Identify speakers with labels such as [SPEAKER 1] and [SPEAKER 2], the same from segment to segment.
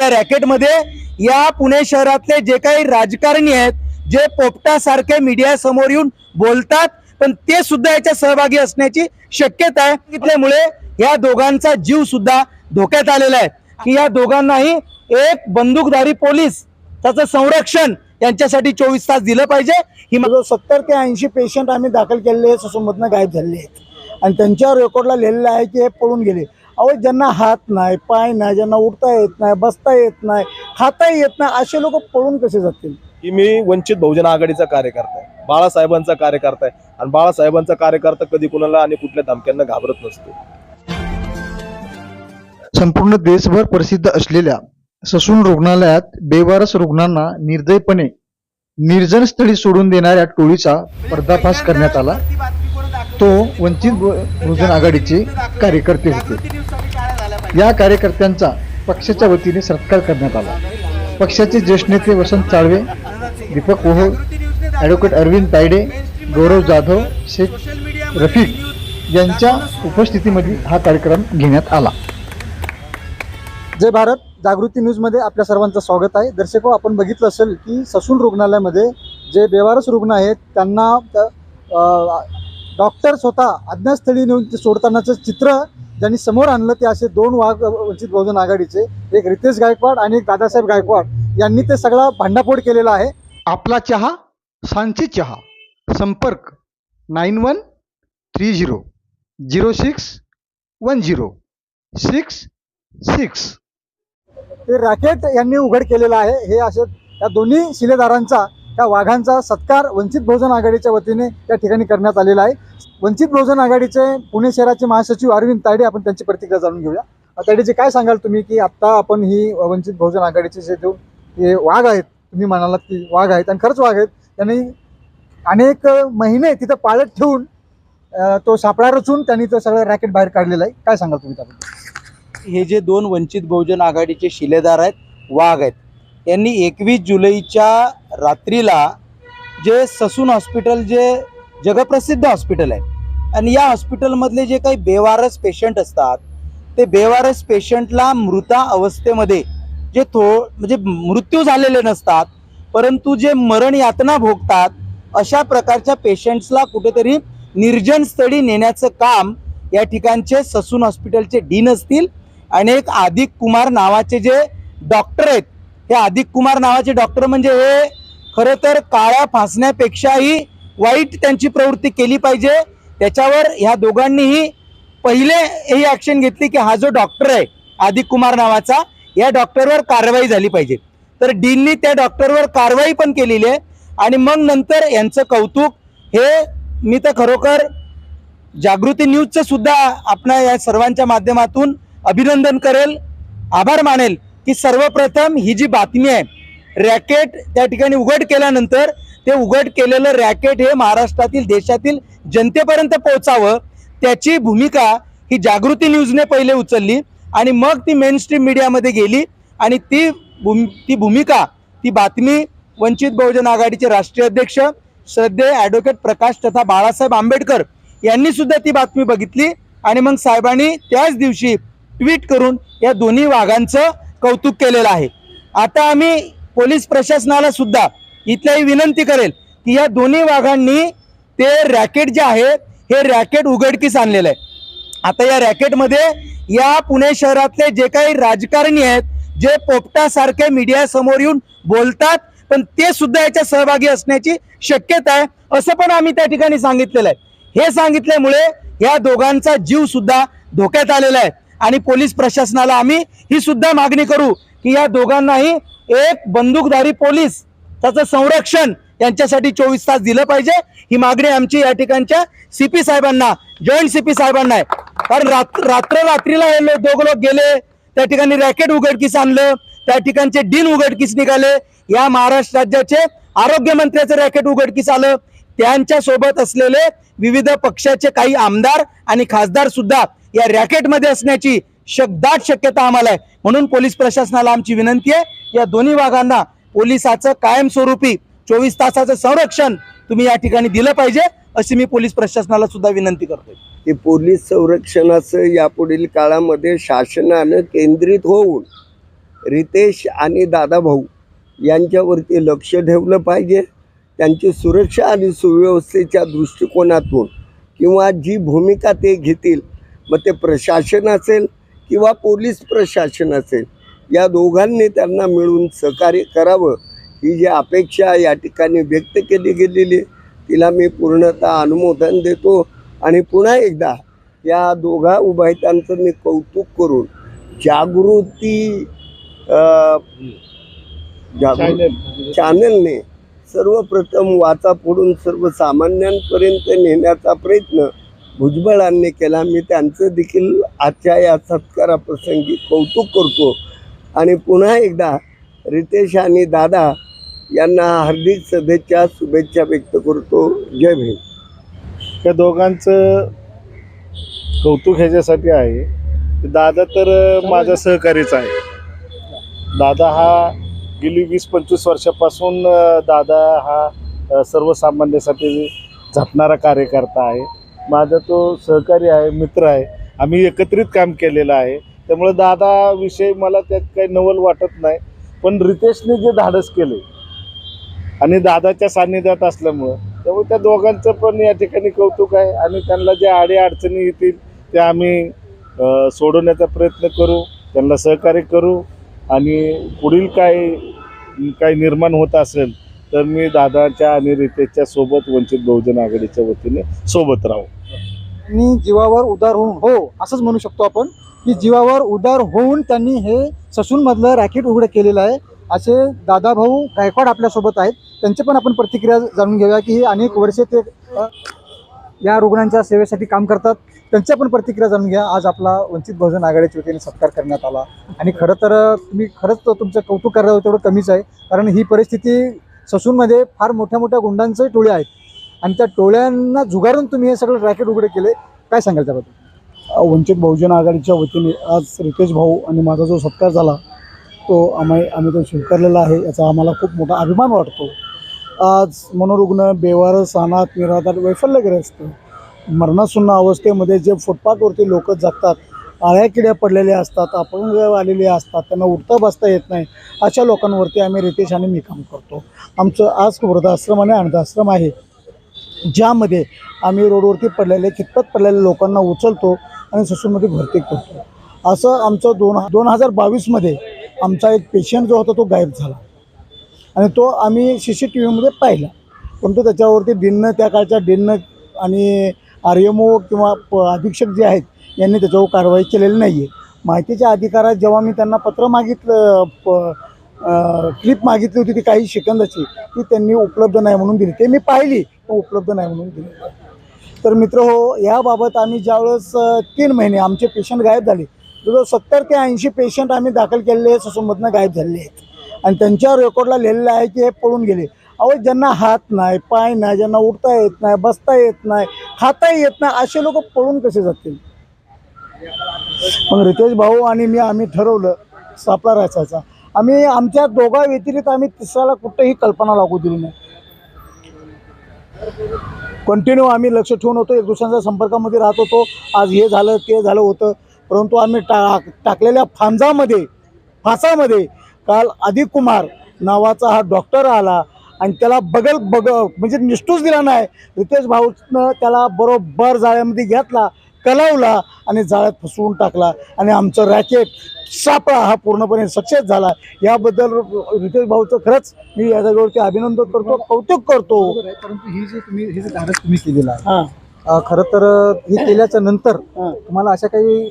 [SPEAKER 1] त्या रॅकेटमध्ये या पुणे शहरातले जे काही राजकारणी आहेत जे पोपटासारखे मीडिया समोर येऊन बोलतात पण ते सुद्धा याच्या सहभागी असण्याची शक्यता आहे. सांगितल्यामुळे या दोघांचा जीव सुद्धा धोक्यात आलेला आहे. की या दोघांनाही एक बंदूकधारी पोलीस त्याचं संरक्षण यांच्यासाठी चोवीस तास दिलं पाहिजे. ही
[SPEAKER 2] माझं सत्तर ते ऐंशी पेशंट आम्ही दाखल केलेले आहेत ससूनमधनं गायब झालेले आहेत. आणि त्यांच्यावर रेकॉर्डला लिहिलेलं आहे की हे पळून गेले. अहो ज्यांना हात नाही पाय नाही ज्यांना उठता येत नाही बसता येत नाही खाता येत नाही असे लोक पळून कसे जातील?
[SPEAKER 3] की मी वंचित बहुजन आघाडीचा कार्यकर्ता आहे. बाळासाहेबांचा कार्यकर्ता आहे. आणि बाळासाहेबांचा कार्यकर्ता कधी कुणाला आणि कुठल्या धमक्यांना घाबरत नसतो.
[SPEAKER 4] संपूर्ण देशभर प्रसिद्ध असलेल्या ससून रुग्णालयात बेवारस रुग्णांना निर्दयपणे निर्जन स्थळी सोडून देणाऱ्या टोळीचा पर्दाफाश करण्यात आला. तो वंचित बहुजन आघाडीचे कार्यकर्ते होते. या कार्यकर्त्यांचा पक्षाच्या वतीने सत्कार करण्यात आला. पक्षाचे ज्येष्ठ नेते वसंत चाळवे दीपक ओहो ॲडव्होकेट अरविंद तायडे गौरव जाधव शेख रफीक यांच्या उपस्थितीमध्ये हा कार्यक्रम घेण्यात आला.
[SPEAKER 2] जय भारत. जागृती न्यूजमध्ये आपल्या सर्वांचं स्वागत आहे. दर्शको आपण बघितलं असेल की ससून रुग्णालयामध्ये जे बेवारस रुग्ण आहेत त्यांना डॉक्टर स्वतः अज्ञातस्थळी नेऊन ते सोडतानाचं चित्र ज्यांनी समोर आणलं ते असे दोन वाघ वंचित बहुजन आघाडीचे एक रितेश गायकवाड आणि एक दादासाहेब गायकवाड यांनी ते सगळा भांडाफोड केलेला आहे.
[SPEAKER 4] आपला चहा सांची चहा संपर्क nine one three zero zero six one zero six six.
[SPEAKER 2] ते रॅकेट यांनी उघड केलेलं आहे. हे असे या दोन्ही शिलेदारांचा त्या वाघांचा सत्कार वंचित बहुजन आघाडीच्या वतीने त्या ठिकाणी करण्यात आलेला आहे. वंचित बहुजन आघाडीचे पुणे शहराचे महासचिव अरविंद तायडे आपण त्यांची प्रतिक्रिया जाणून घेऊया. अ, तायडेजी काय सांगाल तुम्ही की आत्ता आपण ही वंचित बहुजन आघाडीचे जे दोन हे वाघ आहेत तुम्ही म्हणालात की वाघ आहेत आणि खरंच वाघ आहेत. त्यांनी अनेक महिने तिथं पाळत ठेवून तो सापळा रचून त्यांनी तो सगळं रॅकेट बाहेर काढलेलं आहे. काय सांगाल तुम्ही त्याबद्दल?
[SPEAKER 1] हे जे दोन वंचित बहुजन आघाडीचे शिलेदार आहेत वाघ आहेत. यांनी एकवीस जुलैच्या रात्रीला जे ससून हॉस्पिटल जे जगप्रसिद्ध हॉस्पिटल आहे आणि या हॉस्पिटलमधले जे काही बेवारस पेशंट असतात ते बेवारस पेशंटला मृता अवस्थेमध्ये जे थो म्हणजे मृत्यू झालेले नसतात परंतु जे मरण यातना भोगतात अशा प्रकारच्या पेशंट्सला कुठेतरी निर्जन स्थळी नेण्याचं काम या ठिकाणचे ससून हॉस्पिटलचे डीन असतील आणि एक आदिक कुमार नावाचे जे डॉक्टर आहेत हे आदिक कुमार नावाचे डॉक्टर म्हणजे हे खरं तर काळ्या फासण्यापेक्षाही वाईट त्यांची प्रवृत्ती केली पाहिजे. त्याच्यावर ह्या दोघांनीही पहिले ही ॲक्शन घेतली की हा जो डॉक्टर आहे आदिक कुमार नावाचा या डॉक्टरवर कारवाई झाली पाहिजे. तर डीननी त्या डॉक्टरवर कारवाई पण केलेली आहे आणि मग नंतर यांचं कौतुक हे मी तर खरोखर जागृती न्यूजचं सुद्धा आपणा या सर्वांच्या माध्यमातून अभिनंदन करेल. आभार मानेल. की सर्वप्रथम ही जी बातमी आहे रॅकेट त्या ठिकाणी उघड केल्यानंतर ते उघड केलेलं रॅकेट हे महाराष्ट्रातील देशातील जनतेपर्यंत पोहोचावं त्याची भूमिका ही जागृती न्यूजने पहिले उचलली आणि मग ती मेन स्ट्रीम मीडियामध्ये गेली आणि ती भूम ती भूमिका ती बातमी वंचित बहुजन आघाडीचे राष्ट्रीय अध्यक्ष श्रद्धे ॲडव्होकेट प्रकाश तथा बाळासाहेब आंबेडकर यांनी सुद्धा ती बातमी बघितली आणि मग साहेबांनी त्याच दिवशी ट्विट करून या दोन्ही वाघांचं कौतुक केलेलं आहे. आता आम्ही पोलीस प्रशासनाला सुद्धा इथल्याही विनंती करेल की या दोन्ही वाघांनी ते रॅकेट जे आहे हे रॅकेट उघडकीस आणलेलं आहे. आता या रॅकेटमध्ये या पुणे शहरातले जे काही राजकारणी आहेत जे पोपटासारखे मीडियासमोर येऊन बोलतात पण ते सुद्धा याच्या सहभागी असण्याची शक्यता आहे असं पण आम्ही त्या ठिकाणी सांगितलेलं आहे. हे सांगितल्यामुळे या दोघांचा जीव सुद्धा धोक्यात आलेला आहे. आणि पोलीस प्रशासनाला आम्ही ही सुद्धा मागणी करू की या दोघांनाही एक बंदूकधारी पोलीस त्याचं संरक्षण यांच्यासाठी चोवीस तास दिलं पाहिजे. ही मागणी आमची या ठिकाणच्या सीपी साहेबांना जॉईंट सीपी साहेबांना आहे. कारण रात्र रात्र रात्रीला हे लोक दोघं लोक गेले त्या ठिकाणी रॅकेट उघडकीस आणलं त्या ठिकाणचे डीन उघडकीस निघाले या महाराष्ट्र राज्याचे आरोग्यमंत्र्याचं रॅकेट उघडकीस आलं. त्यांच्यासोबत असलेले विविध पक्षाचे काही आमदार आणि खासदार सुद्धा या रॅकेटमध्ये असण्याची शक दाट शक्यता आम्हाला आहे. म्हणून पोलीस प्रशासनाला आमची विनंती आहे या दोन्ही वाघांना पोलिसाचं कायमस्वरूपी चोवीस तासाचं संरक्षण तुम्ही या ठिकाणी दिलं पाहिजे अशी मी पोलीस प्रशासनाला सुद्धा विनंती करतोय.
[SPEAKER 5] की पोलीस संरक्षणाचं यापुढील काळामध्ये शासनानं केंद्रित होऊन रितेश आणि दादाभाऊ यांच्यावरती लक्ष ठेवलं पाहिजे. त्यांची सुरक्षा आणि सुव्यवस्थेच्या दृष्टिकोनातून किंवा जी भूमिका ते घेतील मग ते प्रशासन असेल किंवा पोलीस प्रशासन असेल या दोघांनी त्यांना मिळून सहकार्य करावं. ही जी अपेक्षा या ठिकाणी व्यक्त केली गेलेली तिला मी पूर्णतः अनुमोदन देतो. आणि पुन्हा एकदा या दोघा उभायतांचं मी कौतुक करून जागृती जागृत चॅनलने सर्वप्रथम वाचा फोडून सर्वसामान्यांपर्यंत नेण्याचा प्रयत्न भुजबळांनी केला. मी त्यांचं देखील आजच्या या सत्काराप्रसंगी कौतुक करतो. आणि पुन्हा एकदा रितेश आणि दादा यांना हार्दिक सभेच्या शुभेच्छा व्यक्त करतो. जय भीम.
[SPEAKER 6] त्या दोघांचं कौतुक ह्याच्यासाठी आहे. दादा तर माझा सहकारीच आहे. दादा हा गेली वीस पंचवीस वर्षापासून दादा हा सर्वसामान्यासाठी झपणारा कार्यकर्ता आहे. माझा तो सहकारी आहे मित्र आहे. आम्ही एकत्रित काम केलेलं आहे. त्यामुळे दादाविषयी मला त्यात काही नवल वाटत नाही. पण रितेशने जे धाडस केले आणि दादाच्या सान्निध्यात असल्यामुळं त्यामुळे त्या दोघांचं पण या ठिकाणी कौतुक आहे आणि त्यांना ज्या आडे अडचणी येतील त्या आम्ही सोडवण्याचा प्रयत्न करू त्यांना सहकार्य करू आणि पुढील काही काही निर्माण होत असेल तर मी दादाच्या आणि रितेशच्या सोबत वंचित बहुजन आघाडीच्या वतीने सोबत राहू.
[SPEAKER 2] मी जीवावर उदार होऊन हो असंच म्हणू शकतो आपण की जीवावर उदार होऊन त्यांनी हे ससूनमधलं रॅकेट उघडं केलेलं आहे. असे दादाभाऊ गायकवाड आपल्यासोबत आहेत. त्यांचे पण आपण प्रतिक्रिया जाणून घेऊया की हे अनेक वर्षे ते या रुग्णांच्या सेवेसाठी काम करतात. त्यांच्या पण प्रतिक्रिया जाणून घ्या. आज आपला वंचित बहुजन आघाडीच्या वतीने सत्कार करण्यात आला. आणि खरं तर तुम्ही खरंच तुमचं कौतुक करायला तेवढं कमीच आहे. कारण ही परिस्थिती ससूनमध्ये फार मोठ्या मोठ्या गुंडांचे टोळे आहेत आणि त्या टोळ्यांना झुगारून तुम्ही हे सगळं रॅकेट उघडे केले काय सांगाल त्याबद्दल?
[SPEAKER 7] वंचित बहुजन आघाडीच्या वतीने आज रितेश भाऊ आणि माझा जो सत्कार झाला तो आम्ही आम्ही तो स्वीकारलेला आहे याचा आम्हाला खूप मोठा अभिमान वाटतो. आज मनोरुग्ण बेवारस अनाथ निराधार वैफल्यग्रस्त मरणासुन्न अवस्थेमध्ये जे फुटपाथवरती लोक जगतात आळ्या किड्या पडलेल्या असतात अपंग आलेले असतात त्यांना उठता बसता येत नाही अशा लोकांवरती आम्ही रितेश आणि मी काम करतो. आमचं आज वृद्धाश्रम आणि अनाथाश्रम आहे. ज्यामध्ये आम्ही रोडवरती पडलेले कितपत पडलेल्या लोकांना उचलतो आणि ससूनमध्ये भरती करतो. असं आमचं दोन दोन हजार बावीसमध्ये आमचा एक पेशंट जो होता तो गायब झाला. आणि तो आम्ही सी सी टी व्हीमध्ये पाहिला. परंतु त्याच्यावरती डिन्न त्या काळच्या डिन्न आणि आर एम ओ किंवा प अधीक्षक जे आहेत यांनी त्याच्यावर कारवाई केलेली नाही आहे माहितीच्या अधिकारात जेव्हा मी त्यांना पत्र मागितलं प क्लिप मागितली होती ती काही सेकंदाची ती त्यांनी उपलब्ध नाही म्हणून दिली. ते मी पाहिली पण उपलब्ध नाही म्हणून दिली. तर मित्र हो याबाबत आम्ही ज्यावेळेस तीन महिने आमचे पेशंट गायब झाले जवळ सत्तर ते ऐंशी पेशंट आम्ही दाखल केलेले ससूमधनं गायब झालेले आहेत. आणि त्यांच्या रेकॉर्डला लिहिलेलं आहे की हे पळून गेले. अहो ज्यांना हात नाही पाय नाही ज्यांना उठता येत नाही बसता येत नाही खाताही येत नाही असे लोक पळून कसे जातील? मग रितेश भाऊ आणि मी आम्ही ठरवलं सापळा रचायचा आम्ही आमच्या दोघा व्यतिरिक्त आम्ही तिसऱ्याला कुठेही कल्पना लागू दिली नाही. कंटिन्यू आम्ही लक्ष ठेवून होतो एक दुसऱ्यांच्या संपर्कामध्ये राहत होतो. आज हे झालं ते झालं होतं. परंतु आम्ही टा टाकलेल्या फांजामध्ये फासामध्ये काल अधिक कुमार नावाचा हा डॉक्टर आला आणि त्याला बगल बग म्हणजे निष्ठूच दिला नाही. रितेश भाऊनं त्याला बरोबर जाळ्यामध्ये घेतला. कलावला आणि जाळ्यात फसवून टाकला आणि आमचं रॅकेट सापळा हा पूर्णपणे सक्सेस झाला. याबद्दल रितेश भाऊचं खरंच मी या जागेवरती अभिनंदन करतो कौतुक करतो.
[SPEAKER 2] परंतु ही जी तुम्ही हे जे धाडस तुम्ही केलेलं आहे
[SPEAKER 7] हां.
[SPEAKER 2] खरं तर हे
[SPEAKER 7] केल्याच्यानंतर.
[SPEAKER 2] तुम्हाला अशा काही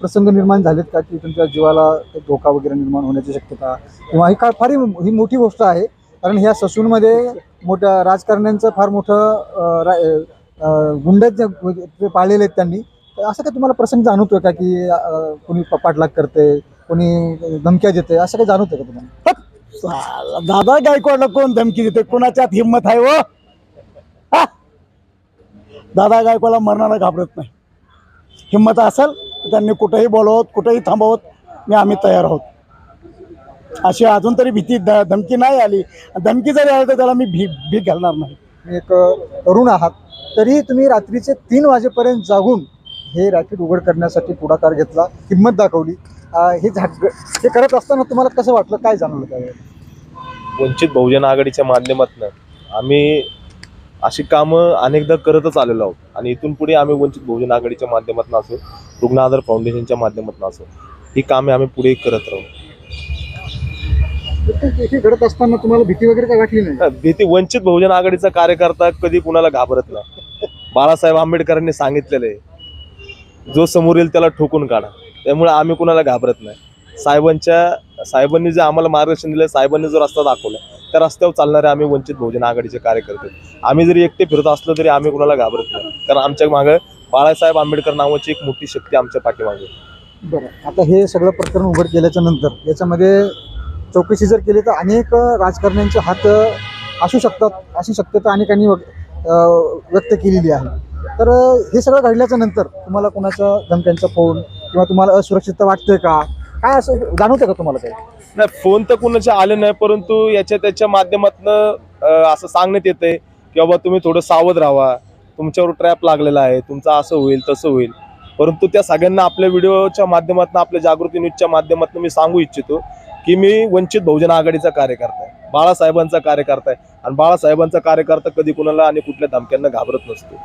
[SPEAKER 2] प्रसंग निर्माण झालेत का की तुमच्या जीवाला धोका वगैरे निर्माण होण्याची शक्यता किंवा ही काय फार ही ही मोठी गोष्ट आहे कारण ह्या ससूनमध्ये मोठ्या राजकारण्यांचं फार मोठं अ, रा- अ, गुंड जे पाळलेले आहेत त्यांनी असं काही तुम्हाला प्रसंग जाणवतोय का की कोणी पाठलाग करते कोणी धमक्या देते असं काही जाणवतंय का तुम्हाला?
[SPEAKER 7] दादा गायकवाडला कोण धमकी देते कोणाच्यात हिंमत आहे व हा? दादा गायकवाडला मरणाला घाबरत नाही. हिंमत असेल त्यांनी कुठेही बोलवत कुठेही थांबवत मी आम्ही तयार आहोत. अशी अजून तरी भीती धमकी नाही आली. धमकी जरी आली तर त्याला मी भी भीक घालणार नाही.
[SPEAKER 2] एक तरुण आहात. तरी तुम्ही रात्रीचे तीन वाजेपर्यंत जागून हे रॅकेट उघड करण्यासाठी पुढाकार घेतला हिंमत दाखवली. हे झाग हे करत असताना तुम्हाला कसं वाटलं? काय जाणवलं त्यावेळेला
[SPEAKER 3] वंचित बहुजन आघाडीच्या माध्यमातून आम्ही अशी कामं अनेकदा करतच आलेलो आहोत. आणि इथून पुढे आम्ही वंचित बहुजन आघाडीच्या माध्यमातून असो रुग्ण आधार फाउंडेशनच्या माध्यमातून असो ही कामे आम्ही पुढे करत राहू.
[SPEAKER 2] घडत असताना तुम्हाला भीती वगैरे काय वाटली नाही?
[SPEAKER 3] भीती वंचित बहुजन आघाडीचा कार्यकर्ता कधी कुणाला घाबरत नाही. बाळासाहेब आंबेडकरांनी सांगितलेलं आहे जो समोर येईल त्याला ठोकून काढा. त्यामुळे आम्ही कुणाला घाबरत नाही. साहेबांच्या साहेबांनी जे आम्हाला मार्गदर्शन दिलं साहेबांनी जो रस्ता दाखवला त्या रस्त्यावर चालणारे आम्ही वंचित बहुजन आघाडीचे कार्यकर्ते. आम्ही जरी एकटे फिरत असलो तरी आम्ही कुणाला घाबरत नाही. कारण आमच्या मागं बाळासाहेब आंबेडकर नावाची एक मोठी शक्ती आमच्या पाठीमागे
[SPEAKER 2] बरं. आता हे सगळं प्रकरण उघड केल्याच्यानंतर याच्यामध्ये चौकशी जर केली तर अनेक राजकारण्यांचे हात असू शकतात अशी शक्यता अनेकांनी व्यक्त केलेली आहे. तर हे सगळं घडल्याच्या नंतर तुम्हाला कोणाचा धमक्यांचा फोन किंवा तुम्हाला असुरक्षितता वाटते का? काय असं जाणवतं का तुम्हाला काही?
[SPEAKER 3] नाही फोन तर कुणाचे आले नाही परंतु याच्या त्याच्या माध्यमातून असं सांगण्यात येते की बाबा तुम्ही थोडं सावध राहा. तुमच्यावर ट्रॅप लागलेला आहे. तुमचं असं होईल तसं होईल. परंतु त्या सगळ्यांना आपल्या व्हिडिओच्या माध्यमातून आपल्या जागृती न्यूजच्या माध्यमातून मी सांगू इच्छितो की मी वंचित बहुजन आघाडीचा कार्यकर्ता आहे. बाळासाहेबांचा कार्यकर्ता आहे. आणि बाळासाहेबांचा कार्यकर्ता कधी कुणाला आणि कुठल्या धमक्यांना घाबरत नसतो.